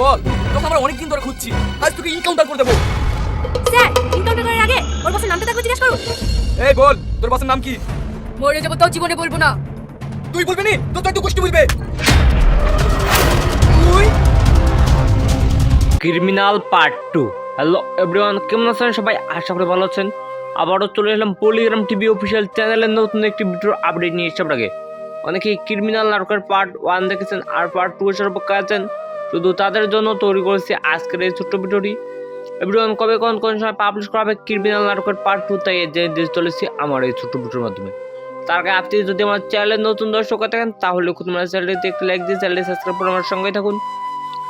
বল তোকে আমরা অনেকদিন ধরে খুঁজছি। আজ তোকে ইনকাউন্টার করে দেবো। স্যার ইনকাউন্টার করার আগে ওর বসের নামটা একবার জিজ্ঞেস করুন। এই বল তোর বসের নাম কি? মরে যাব তাও জীবনে বলব না। তুই বলবি নি? তো তুই তো গোষ্ঠী বলবে। তুই? Criminal part two hello everyone কেমন আছেন সবাই? আশা করি ভালো আছেন। আবারও চলে এলাম পলিগ্রাম টিভি অফিসিয়াল চ্যানেলের নতুন একটি ভিডিওর আপডেট নিয়ে এসে আপনাকে। অনেকেই ক্রিমিনাল নাটকের পার্ট ওয়ান দেখেছেন আর পার্ট টু এসে অপেক্ষা আছেন। শুধু তাদের জন্য তৈরি করেছি আজকের এই ছোট্ট ভিডিওটি। এভরিওয়ান কবে কোন কোন সময় পাবলিশ করা হবে ক্রিমিনাল নাটকের পার্ট টু তাই যে দিয়ে চলেছি আমার এই ছোট্ট ভিডিওর মাধ্যমে। তার আগে আপনি যদি আমার চ্যানেলের নতুন দর্শক হয়ে থাকেন, তাহলে খুব আমার চ্যানেলটিতে একটি লাইক দিয়ে চ্যানেলটি সাবস্ক্রাইব করে আমার সঙ্গেই থাকুন।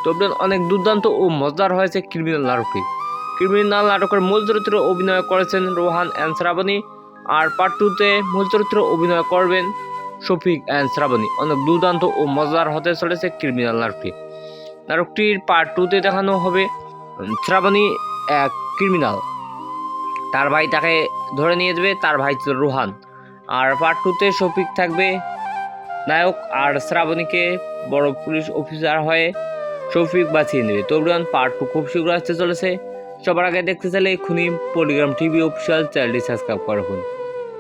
তবে অনেক দুর্দান্ত ও মজাদার হয়েছে ক্রিমিনাল নাটকটি ক্রিমিনাল নাটকের মূল চরিত্রে অভিনয় করেছেন রোহান অ্যান্ড শ্রাবণী। আর পার্ট টুতে মূল চরিত্রে অভিনয় করবেন শফিক অ্যান্ড শ্রাবণী। অনেক দুর্দান্ত ও মজাদার হতে চলেছে ক্রিমিনাল নাটকটি নাটকটির পার্ট টুতে দেখানো হবে শ্রাবণী এক ক্রিমিনাল তার ভাই তাকে ধরে নিয়ে যাবে, তার ভাই ছিল রোহান। আর পার্ট টুতে শফিক থাকবে নায়ক, আর শ্রাবণীকে বড় পুলিশ অফিসার হয়ে শফিক বাঁচিয়ে নেবে। তবরিয়ান পার্ট টু খুব শীঘ্র আসতে চলেছে। সবার আগে দেখতে চাইলে এক্ষুনি পলিগ্রাম টিভি অফিসিয়াল চ্যানেলটি সাবস্ক্রাইব করে রাখুন।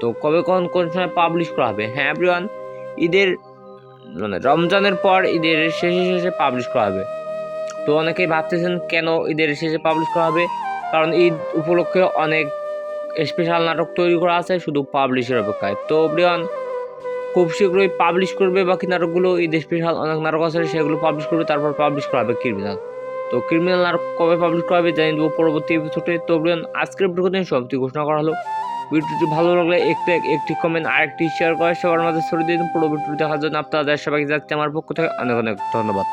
তো কবে কোন কোন সময় পাবলিশ করা হবে? হ্যাঁ এভরিওয়ান ঈদের মানে রমজানের পর ঈদের শেষে শেষে পাবলিশ করা হবে। তো অনেকেই ভাবতেছেন কেন ঈদের শেষে পাবলিশ করা হবে? কারণ ঈদ উপলক্ষে অনেক স্পেশাল নাটক তৈরি করা আছে শুধু পাবলিশের অপেক্ষায়। তো এভরিওয়ান খুব শীঘ্রই পাবলিশ করবে বাকি নাটকগুলো? ঈদ স্পেশাল অনেক নাটক আছে, সেগুলো পাবলিশ করবে, তারপর পাবলিশ করা হবে ক্রিমিনাল তো ক্রিমিনাল নাটক কবে পাবলিশ করা হবে জানিয়ে দেবো পরবর্তী এপিসোডে তো এভরিওয়ান আজকের ভিডিওতে সমাপ্তি ঘোষণা করা হলো। ভিডিওটি ভালো লাগলে একটি একটি কমেন্ট আর একটি শেয়ার করে সবার মাঝে ছড়িয়ে দিন। পুরো ভিডিওটি দেখার জন্য আপনাদের সবাইকে যাচ্ছে আমার পক্ষ থেকে অনেক অনেক ধন্যবাদ।